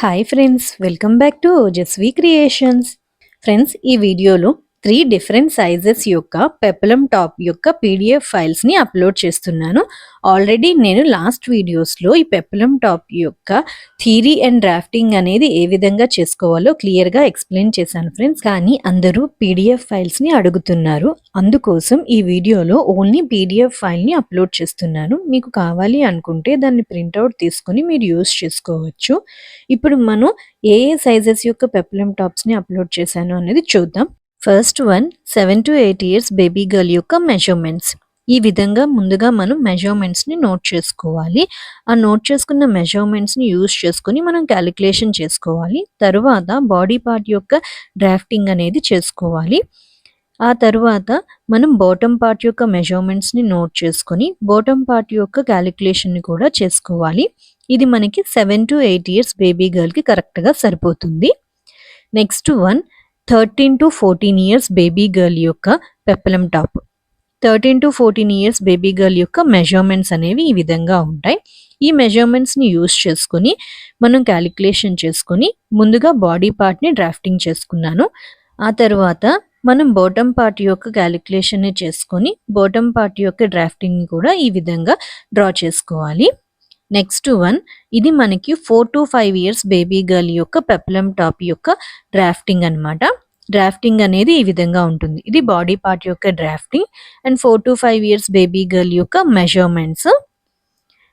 Hi friends welcome back to Jasvi creations friends ఈ వీడియోలో three different sizes యొక్క peplum top యొక్క PDF ఫైల్స్ని అప్లోడ్ చేస్తున్నాను. ఆల్రెడీ నేను లాస్ట్ వీడియోస్లో ఈ పెప్లం టాప్ యొక్క థీరీ అండ్ డ్రాఫ్టింగ్ అనేది ఏ విధంగా చేసుకోవాలో క్లియర్గా ఎక్స్ప్లెయిన్ చేశాను ఫ్రెండ్స్. కానీ అందరూ పీడిఎఫ్ ఫైల్స్ని అడుగుతున్నారు. అందుకోసం ఈ వీడియోలో ఓన్లీ పీడిఎఫ్ ఫైల్ని అప్లోడ్ చేస్తున్నాను. మీకు కావాలి అనుకుంటే దాన్ని ప్రింట్అవుట్ తీసుకొని మీరు యూస్ చేసుకోవచ్చు. ఇప్పుడు మనం ఏ ఏ సైజెస్ యొక్క పెప్లం టాప్స్ని అప్లోడ్ చేశాను అనేది చూద్దాం. First one seven to eight years baby girl యొక్క మెజర్మెంట్స్ ఈ విధంగా ముందుగా మనం మెజర్మెంట్స్ని నోట్ చేసుకోవాలి. ఆ నోట్ చేసుకున్న మెజర్మెంట్స్ని యూజ్ చేసుకుని మనం క్యాలిక్యులేషన్ చేసుకోవాలి. తరువాత బాడీ పార్ట్ యొక్క డ్రాఫ్టింగ్ అనేది చేసుకోవాలి. ఆ తరువాత మనం బాటమ్ పార్ట్ యొక్క మెజర్మెంట్స్ని నోట్ చేసుకొని బాటమ్ పార్ట్ యొక్క క్యాలిక్యులేషన్ని కూడా చేసుకోవాలి. ఇది మనకి seven to eight years baby గర్ల్కి కరెక్ట్గా సరిపోతుంది. Next one thirteen to fourteen years baby girl యొక్క peplum top. Thirteen to fourteen years baby girl యొక్క మెజర్మెంట్స్ అనేవి ఈ విధంగా ఉంటాయి. ఈ మెజర్మెంట్స్ని యూస్ చేసుకొని మనం క్యాలిక్యులేషన్ చేసుకొని ముందుగా బాడీ పార్ట్ని డ్రాఫ్టింగ్ చేసుకున్నాను. ఆ తర్వాత మనం బాటమ్ పార్ట్ యొక్క క్యాలిక్యులేషన్ని చేసుకొని బాటమ్ పార్ట్ యొక్క డ్రాఫ్టింగ్ని కూడా ఈ విధంగా డ్రా చేసుకోవాలి. నెక్స్ట్ వన్ ఇది మనకి four to five years baby girl యొక్క పెప్లం టాప్ యొక్క డ్రాఫ్టింగ్ అనమాట డ్రాఫ్టింగ్ అనేది ఈ విధంగా ఉంటుంది. ఇది బాడీ పార్ట్ యొక్క drafting and four to five years baby girl యొక్క మెజర్మెంట్స్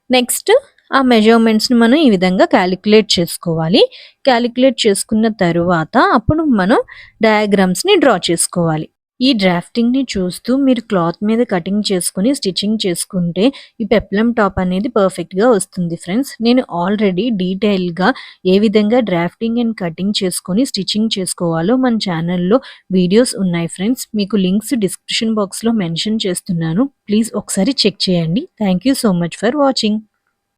నెక్స్ట్ ఆ మెజర్మెంట్స్ని మనం ఈ విధంగా క్యాలిక్యులేట్ చేసుకోవాలి. క్యాలిక్యులేట్ చేసుకున్న తరువాత అప్పుడు మనం డయాగ్రామ్స్ని డ్రా చేసుకోవాలి. ఈ డ్రాఫ్టింగ్ని చూస్తూ మీరు క్లాత్ మీద కటింగ్ చేసుకుని స్టిచ్చింగ్ చేసుకుంటే ఈ పెప్లం టాప్ అనేది పర్ఫెక్ట్గా వస్తుంది ఫ్రెండ్స్ నేను ఆల్రెడీ డీటెయిల్గా ఏ విధంగా డ్రాఫ్టింగ్ అండ్ కటింగ్ చేసుకొని స్టిచ్చింగ్ చేసుకోవాలో మన ఛానల్లో వీడియోస్ ఉన్నాయి ఫ్రెండ్స్ మీకు లింక్స్ డిస్క్రిప్షన్ బాక్స్లో మెన్షన్ చేస్తున్నాను. ప్లీజ్ ఒకసారి చెక్ చేయండి. Thank you so much for watching